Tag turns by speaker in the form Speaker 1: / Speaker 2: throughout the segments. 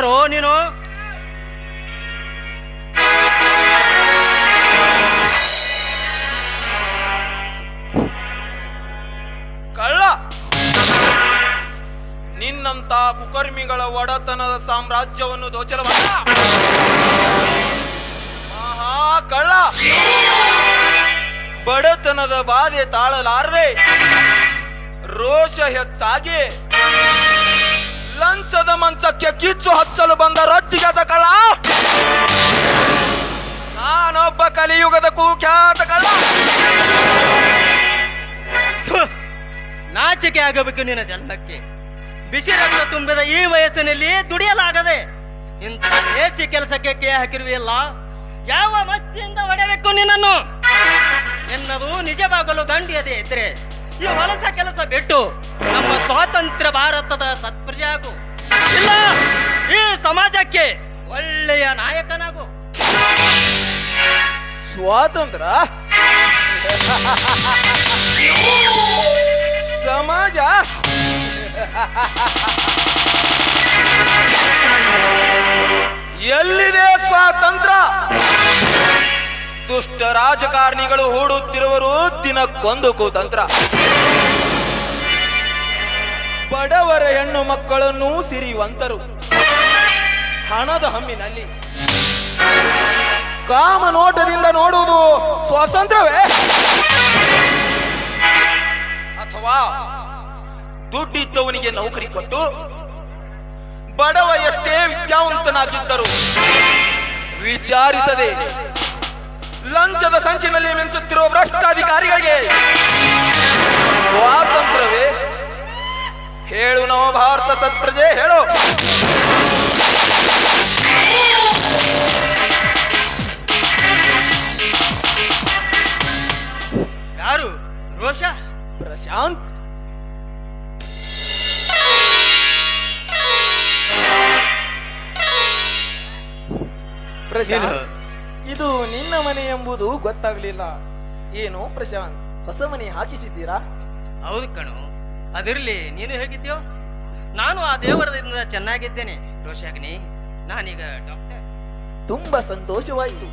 Speaker 1: ಯಾರೋ ನೀನು?
Speaker 2: ಕಳ್ಳ! ನಿನ್ನಂತ ಕುಕರ್ಮಿಗಳ ಒಡತನದ ಸಾಮ್ರಾಜ್ಯವನ್ನು ದೋಚಲ ಮಹಾ ಕಳ್ಳ! ಬಡತನದ ಬಾಧೆ ತಾಳಲಾರದೆ ರೋಷ ಹೆಚ್ಚಾಗಿ ಲಂಚದ ಮಂಚಕ್ಕೆ ಕಿಚ್ಚು ಹಚ್ಚಲು ಬಂದ ರೊಚ್ಚಿಗೆದ ಕಳ ನಾನೊಬ್ಬ ಕಲಿಯುಗದ ಕುಖ್ಯಾತ
Speaker 1: ಕಳ ನಾಚಿಕೆ ಆಗಬೇಕು ನಿನ್ನ ಜನ್ಮಕ್ಕೆ. ಬಿಸಿ ರಕ್ತ ತುಂಬಿದ ಈ ವಯಸ್ಸಿನಲ್ಲಿ ದುಡಿಯಲಾಗದೆ ಇಂಥ ದೇಶಿ ಕೆಲಸಕ್ಕೆ ಕೇ ಹಾಕಿರುವೆಯಲ್ಲ, ಯಾವ ಮಚ್ಚಿಯಿಂದ ಹೊಡೆಯಬೇಕು ನಿನ್ನನ್ನು? ಎನ್ನದು ನಿಜವಾಗಲು ದಂಡಿಯದೇ ಇದ್ರೆ. ಈ ಹೊಲಸ ಕೆಲಸ ಬಿಟ್ಟು ನಮ್ಮ ಸ್ವಾತಂತ್ರ್ಯ ಭಾರತದ ಸತ್ಪ್ರಜೆಯಾಗು. ಇಲ್ಲ, ಈ ಸಮಾಜಕ್ಕೆ ಒಳ್ಳೆಯ ನಾಯಕನಾಗು.
Speaker 2: ಸ್ವಾತಂತ್ರ್ಯ? ಸಮಾಜ? ಎಲ್ಲಿದೆ ಸ್ವಾತಂತ್ರ್ಯ? ದುಷ್ಟ ರಾಜಕಾರಣಿಗಳು ಹೂಡುತ್ತಿರುವರು ದಿನಕ್ಕೊಂದು ಕುತಂತ್ರ. ಬಡವರ ಹೆಣ್ಣು ಮಕ್ಕಳನ್ನು ಸಿರಿವಂತರು. ಹಣದ ಹಮ್ಮಿನಲ್ಲಿ. ಕಾಮ ನೋಟದಿಂದ ನೋಡುವುದು ಸ್ವಾತಂತ್ರ್ಯವೇ? ಅಥವಾ ದುಡ್ಡಿದ್ದವನಿಗೆ ನೌಕರಿ ಕೊಟ್ಟು ಬಡವ ಎಷ್ಟೇ ವಿದ್ಯಾವಂತನಾಗಿದ್ದರು? ವಿಚಾರಿಸದೆ ಲಂಚದ ಸಂಚಿನಲ್ಲಿ ಮಿಂಚುತ್ತಿರುವ ಭ್ರಷ್ಟಾಧಿಕಾರಿಗಳಿಗೆ ಸ್ವಾತಂತ್ರ್ಯವೇ? ಹೇಳು ನವ ಭಾರತ ಸತ್ಪ್ರಜೆ ಹೇಳು.
Speaker 1: ಯಾರು? ರೋಷ?
Speaker 2: ಪ್ರಶಾಂತ್? ಪ್ರಶಾಂತ್? ಇದು ನಿನ್ನ ಮನೆ ಎಂಬುದು ಗೊತ್ತಾಗ್ಲಿಲ್ಲ. ಏನು ಪ್ರಶಾಂತ್ ಹೊಸ ಮನೆ ಹಾಕಿಸಿದ್ದೀರಾ?
Speaker 1: ಹೌದು ಕಣು ಅದಿರ್ಲಿ ನೀನು ಹೇಗಿದ್ಯೋ ನಾನು ಆ ದೇವರದಿಂದ ಚೆನ್ನಾಗಿದ್ದೇನೆ. ರೋಷಾಗ್ನಿ ನಾನೀಗ ಡಾಕ್ಟರ್
Speaker 2: ತುಂಬಾ ಸಂತೋಷವಾಯಿತು.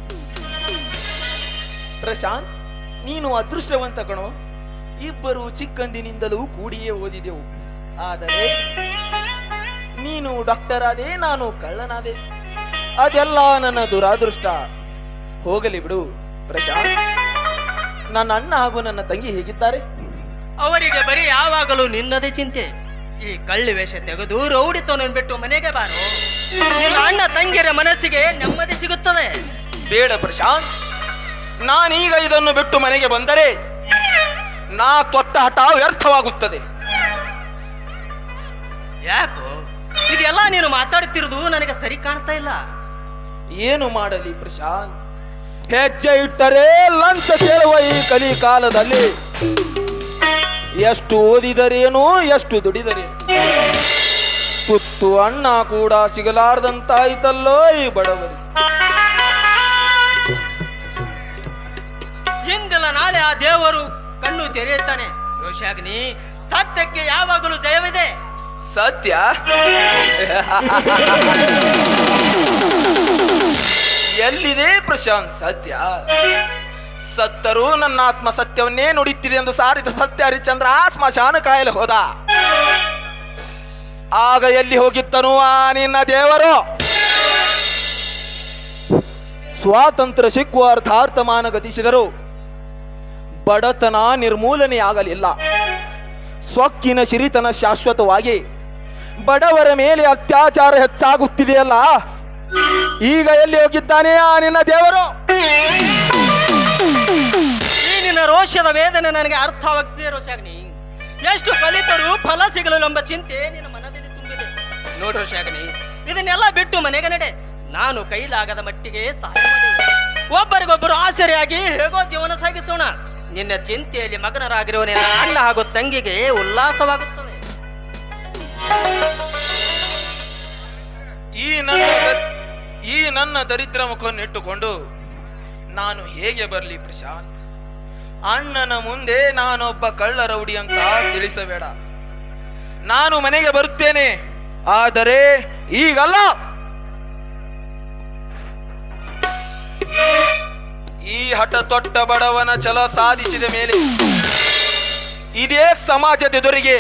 Speaker 2: ಪ್ರಶಾಂತ್ ನೀನು ಅದೃಷ್ಟವಂತ ಕಣೋ. ಇಬ್ಬರು ಚಿಕ್ಕಂದಿನಿಂದಲೂ ಕೂಡಿಯೇ ಓದಿದೆವು. ಆದರೆ ನೀನು ಡಾಕ್ಟರ್ ಆದೆ ನಾನು ಕಳ್ಳನಾದೆ. ಅದೆಲ್ಲ ನನ್ನ ದುರಾದೃಷ್ಟ. ಹೋಗಲಿ ಬಿಡು ಪ್ರಶಾಂತ್. ನನ್ನ ಅಣ್ಣ ಹಾಗೂ ನನ್ನ ತಂಗಿ ಹೇಗಿದ್ದಾರೆ?
Speaker 1: ಅವರಿಗೆ ಬರೀ ಯಾವಾಗಲೂ ನಿನ್ನದೇ ಚಿಂತೆ. ಈ ಕಳ್ಳಿ ವೇಷ ತೆಗೆದು ರೌಡಿತನನ್ನು ಬಿಟ್ಟು ಮನೆಗೆ ಬಾರು. ನಿನ್ನ ಅಣ್ಣ ತಂಗಿಯರ ಮನಸ್ಸಿಗೆ ನೆಮ್ಮದಿ ಸಿಗುತ್ತದೆ.
Speaker 2: ಬೇಡ ಪ್ರಶಾಂತ್. ನಾನೀಗ ಇದನ್ನು ಬಿಟ್ಟು ಮನೆಗೆ ಬಂದರೆ ನಾ ತೊಟ್ಟ ಹಠ ವ್ಯರ್ಥವಾಗುತ್ತದೆ.
Speaker 1: ಯಾಕೋ? ಇದೆಲ್ಲ ನೀನು ಮಾತಾಡುತ್ತಿರುವುದು ನನಗೆ ಸರಿ ಕಾಣ್ತಾ ಇಲ್ಲ.
Speaker 2: ಏನು ಮಾಡಲಿ ಪ್ರಶಾಂತ್? ಹೆಜ್ಜೆ ಇಟ್ಟರೆ ಲಂಚ ಕೇಳುವ ಈ ಕಲಿ ಕಾಲದಲ್ಲಿ ಎಷ್ಟು ಓದಿದರೇನು ಎಷ್ಟು ದುಡಿದರೆ ತುತ್ತು ಅಣ್ಣ ಕೂಡ ಸಿಗಲಾರ್ದಂತಾಯ್ತಲ್ಲೋ ಈ ಬಡವರು
Speaker 1: ಇಂದಿಲ್ಲ ನಾಳೆ ಆ ದೇವರು ಕಣ್ಣು ತೆರೆಯುತ್ತಾನೆ. ರೋಷಾಗ್ನಿ ಸತ್ಯಕ್ಕೆ ಯಾವಾಗಲೂ ಜಯವಿದೆ.
Speaker 2: ಸತ್ಯ? ಎಲ್ಲಿದೆ ಪ್ರಶಾಂತ್ ಸತ್ಯ? ಸತ್ತರೂ ನನ್ನ ಆತ್ಮ ಸತ್ಯವನ್ನೇ ನುಡಿತೀರಿ ಎಂದು ಸಾರಿದ ಸತ್ಯ ಹರಿಚಂದ್ರ ಆ ಸ್ಮಶಾನ ಕಾಯಲು ಹೋದ. ಆಗ ಎಲ್ಲಿ ಹೋಗಿತ್ತನು ಆ ನಿನ್ನ ದೇವರು? ಸ್ವಾತಂತ್ರ್ಯ ಸಿಕ್ಕುವ ಅರ್ಥಾರ್ಥಮಾನ ಗತಿಸಿದರು ಬಡತನ ನಿರ್ಮೂಲನೆಯಾಗಲಿಲ್ಲ. ಸೊಕ್ಕಿನ ಸಿರಿತನ ಶಾಶ್ವತವಾಗಿ ಬಡವರ ಮೇಲೆ ಅತ್ಯಾಚಾರ ಹೆಚ್ಚಾಗುತ್ತಿದೆಯಲ್ಲ? ಈಗ ಎಲ್ಲಿ ಹೋಗಿದ್ದಾನೆ ಆ ನಿನ್ನ ದೇವರು?
Speaker 1: ಈ ನಿನ್ನ ರೋಷದ ವೇದನೆ ನನಗೆ ಅರ್ಥವಾಗ್ತಿದೆ ರೋಷಾಗ್ನಿ. ಎಷ್ಟು ಕಲಿತರೂ ಫಲ ಸಿಗಲು ಎಂಬ ಚಿಂತೆ ನಿನ್ನ ಮನದಲ್ಲಿ ತುಂಬಿದೆ. ನೋಡು ರೋಷಾಗ್ನಿ ಇದನ್ನೆಲ್ಲ ಬಿಟ್ಟು ಮನೆಗೆ ನಡೆ. ನಾನು ಕೈಲಾಗದ ಮಟ್ಟಿಗೆ ಸಹಾಯ ಒಬ್ಬರಿಗೊಬ್ಬರು ಆಸರೆಯಾಗಿ ಹೇಗೋ ಜೀವನ ಸಾಗಿಸೋಣ. ನಿನ್ನ ಚಿಂತೆಯಲ್ಲಿ ಮಗನರಾಗಿರುವ ನಿನ್ನ ಅಣ್ಣ ಹಾಗೂ ತಂಗಿಗೆ ಉಲ್ಲಾಸವಾಗುತ್ತದೆ.
Speaker 2: ಈ ನನ್ನ ಈ ನನ್ನ ದರಿದ್ರ ಮುಖವನ್ನು ಇಟ್ಟುಕೊಂಡು, ನಾನು ಹೇಗೆ ಬರಲಿ ಪ್ರಶಾಂತ್? ಅಣ್ಣನ ಮುಂದೆ ನಾನೊಬ್ಬ ಕಳ್ಳ ರೌಡಿ ಅಂತ ತಿಳಿಸಬೇಡ. ನಾನು ಮನೆಗೆ ಬರುತ್ತೇನೆ, ಆದರೆ ಈಗಲ್ಲ. ಈ ಹಠ ತೊಟ್ಟ ಬಡವನ ಛಲ ಸಾಧಿಸಿದ ಮೇಲೆ ಇದೇ ಸಮಾಜದೆದುರಿಗೆ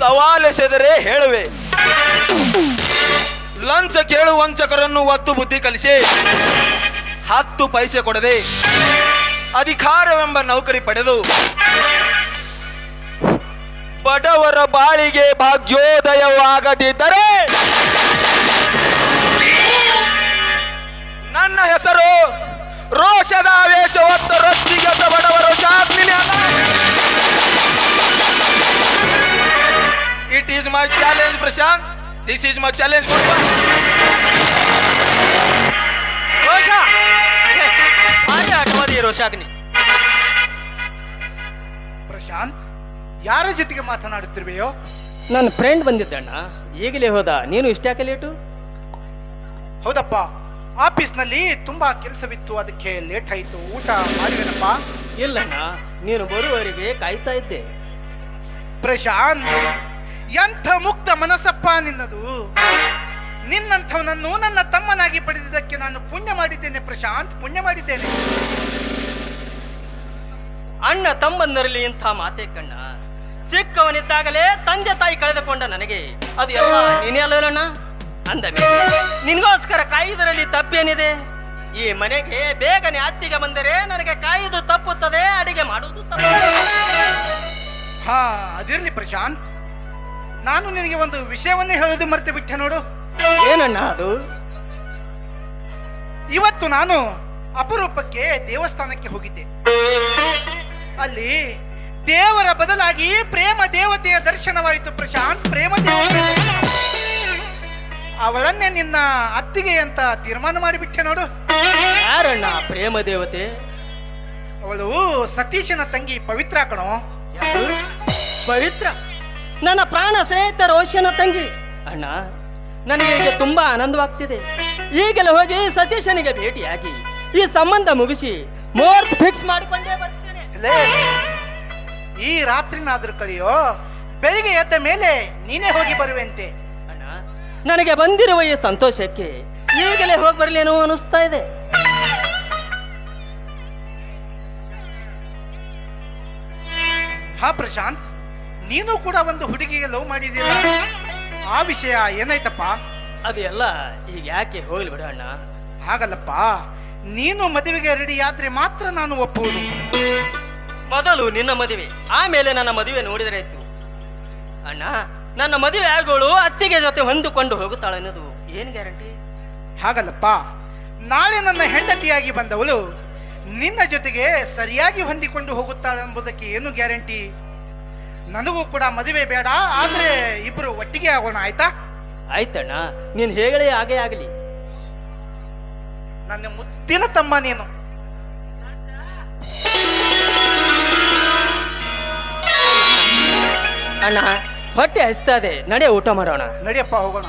Speaker 2: ಸವಾಲೆಸೆದರೆ ಹೇಳುವೆ. ಲಂಚ ಕೇಳು ವಂಚಕರನ್ನು ಒತ್ತು ಬುದ್ಧಿ ಕಲಿಸಿ. ಹತ್ತು ಪೈಸೆ ಕೊಡದೆ ಅಧಿಕಾರವೆಂಬ ನೌಕರಿ ಪಡೆದು. ಬಡವರ ಬಾಳಿಗೆ ಭಾಗ್ಯೋದಯವಾಗದಿದ್ದರೆ ನನ್ನ ಹೆಸರು ರೋಷದ ಆವೇಶ ಹೊತ್ತು ರೊಚ್ಚಿಗೆದ್ದ ಬಡವರು it is my challenge Prashant this is my challenge
Speaker 1: ರೋಷ ಭಾರಿ ಆಟವಾದಿ ರೋಷಾಗ್ನಿ
Speaker 3: ಪ್ರಶಾಂತ್ ಯಾರ ಜೊತೆಗೆ ಮಾತನಾಡುತ್ತಿರುವೆಯೋ?
Speaker 1: ನನ್ನ ಫ್ರೆಂಡ್ ಬಂದಿದ್ದಣ್ಣ ಈಗಲೇ ಹೋದ. ನೀನು ಇಷ್ಟ್ಯಾಕೆ ಲೇಟು
Speaker 3: ಹೌದಪ್ಪ. ಆಫೀಸ್ನಲ್ಲಿ ತುಂಬಾ ಕೆಲಸವಿತ್ತು. ಅದಕ್ಕೆ ಲೇಟ್ ಆಯಿತು. ಊಟ ಮಾಡಿದೆನಪ್ಪ
Speaker 1: ಇಲ್ಲಣ್ಣ ನೀನು ಬರುವವರೆಗೆ ಕಾಯ್ತಾ ಇದ್ದೆ.
Speaker 3: ಪ್ರಶಾಂತ್ ಎಂಥ ಮುಕ್ತ ಮನಸ್ಸಪ್ಪ ನಿನ್ನದು? ನಿನ್ನಂಥವನನ್ನು ನನ್ನ ತಮ್ಮನಾಗಿ ಪಡೆದಿದ್ದಕ್ಕೆ ನಾನು ಪುಣ್ಯ ಮಾಡಿದ್ದೇನೆ ಪ್ರಶಾಂತ್ ಪುಣ್ಯ ಮಾಡಿದ್ದೇನೆ.
Speaker 1: ಅಣ್ಣ ತಮ್ಮಂದರಲ್ಲಿ ಇಂಥ ಮಾತೆ ಕಣ್ಣ. ಚಿಕ್ಕವನಿದ್ದಾಗಲೇ ತಂದೆ ತಾಯಿ ಕಳೆದುಕೊಂಡ ನನಗೆ. ಅದು ಎಲ್ಲ ನೀನೇ ಅಲ್ಲಣ್ಣ ಅಂದ ಮೇಲೆ ನಿನಗೋಸ್ಕರ ಕಾಯುವುದರಲ್ಲಿ ತಪ್ಪೇನಿದೆ? ಈ ಮನೆಗೆ ಬೇಗನೆ ಅತ್ತಿಗೆ ಬಂದರೆ ನನಗೆ ಕಾಯುವುದು ತಪ್ಪುತ್ತದೆ ಅಡಿಗೆ ಮಾಡುವುದು ತಪ್ಪು.
Speaker 3: ಹಾ ಅದಿರ್ಲಿ ಪ್ರಶಾಂತ್. ನಾನು ನಿನಗೆ ಒಂದು ವಿಷಯವನ್ನೇ ಹೇಳೋದು ಮರೆತು ಬಿಟ್ಟೆ ನೋಡು.
Speaker 1: ಏನಣ್ಣ ಅದು?
Speaker 3: ಇವತ್ತು ನಾನು ಅಪರೂಪಕ್ಕೆ ದೇವಸ್ಥಾನಕ್ಕೆ ಹೋಗಿದ್ದೆ. ಅಲ್ಲಿ ದೇವರ ಬದಲಾಗಿ ಪ್ರೇಮ ದೇವತೆಯ ದರ್ಶನವಾಯಿತು ಪ್ರಶಾಂತ್. ಪ್ರೇಮ ದೇವತೆ. ಅವಳನ್ನೇ ನಿನ್ನ ಅತ್ತಿಗೆ ಅಂತ ತೀರ್ಮಾನ ಮಾಡಿಬಿಟ್ಟೆ ನೋಡು.
Speaker 1: ಯಾರಣ್ಣ ಪ್ರೇಮ ದೇವತೆ?
Speaker 3: ಅವಳು ಸತೀಶನ ತಂಗಿ ಪವಿತ್ರ ಕಣೋ?
Speaker 1: ಪವಿತ್ರ? ನನ್ನ ಪ್ರಾಣ ಸ್ನೇಹಿತ ರೋಷನ ತಂಗಿ. ಅಣ್ಣ ನನಗೆ ಈಗ ತುಂಬಾ ಆನಂದವಾಗ್ತಿದೆ. ಈಗಲೇ ಹೋಗಿ ಸತೀಶನಿಗೆ ಭೇಟಿಯಾಗಿ ಈ ಸಂಬಂಧ ಮುಗಿಸಿ ಮುಹೂರ್ತ ಫಿಕ್ಸ್ ಮಾಡಿಕೊಂಡೇ ಬರ್ತೇನೆ.
Speaker 3: ಲೇ, ಈ ರಾತ್ರಿನಾದ್ರೂ ಕಲಿಯೋ ಬೆಳಿಗ್ಗೆ ಎದ್ದ ಮೇಲೆ ನೀನೇ ಹೋಗಿ ಬರುವೆಂತೆ.
Speaker 1: ಅಣ್ಣ ನನಗೆ ಬಂದಿರುವ ಈ ಸಂತೋಷಕ್ಕೆ ಈಗಲೇ ಹೋಗಿ ಬರಲೇನೋ ಅನಿಸ್ತಾ ಇದೆ.
Speaker 3: ಹಾ ಪ್ರಶಾಂತ್. ನೀನು ಕೂಡ ಒಂದು ಹುಡುಗಿಗೆ ಲವ್ ಮಾಡಿದೀಯ ಆ ವಿಷಯ ಏನಾಯ್ತಪ್ಪ?
Speaker 1: ಅದೆಲ್ಲ ಈಗ ಯಾಕೆ ಹೋಗ್ಲಿ ಬಿಡ ಅಣ್ಣ.
Speaker 3: ಹಾಗಲ್ಲಪ್ಪ ನೀನು ಮದುವೆಗೆ ರೆಡಿ ಆದ್ರೆ ಮಾತ್ರ ನಾನು ಒಪ್ಪುವುದು.
Speaker 1: ಮೊದಲು ನಿನ್ನ ಮದುವೆ ಆಮೇಲೆ ನನ್ನ ಮದುವೆ ನೋಡಿದರೆ ಆಯ್ತು. ಅಣ್ಣ ನನ್ನ ಮದುವೆ ಆಗೋಳು ಅತ್ತಿಗೆ ಜೊತೆ ಹೊಂದಿಕೊಂಡು ಹೋಗುತ್ತಾಳೆ ಅನ್ನೋದು ಏನ್ ಗ್ಯಾರಂಟಿ?
Speaker 3: ಹಾಗಲ್ಲಪ್ಪ ನಾಳೆ ನನ್ನ ಹೆಂಡತಿಯಾಗಿ ಬಂದವಳು ನಿನ್ನ ಜೊತೆಗೆ ಸರಿಯಾಗಿ ಹೊಂದಿಕೊಂಡು ಹೋಗುತ್ತಾಳೆ ಎಂಬುದಕ್ಕೆ ಏನು ಗ್ಯಾರಂಟಿ? ನನಗೂ ಕೂಡ ಮದುವೆ ಬೇಡ ಆದ್ರೆ ಇಬ್ರು ಒಟ್ಟಿಗೆ ಆಗೋಣ ಆಯ್ತಾ?
Speaker 1: ಆಯ್ತಣ್ಣ ನೀನ್ ಹೇಳಿ ಹಾಗೆ ಆಗಲಿ.
Speaker 3: ನನ್ನ ಮುತ್ತಿನ ತಮ್ಮ ನೀನು.
Speaker 1: ಅಣ್ಣ ಹೊಟ್ಟೆ ಹಸ್ತದೆ ನಡೆ ಊಟ ಮಾಡೋಣ.
Speaker 3: ನಡೆಯಪ್ಪ ಹೋಗೋಣ.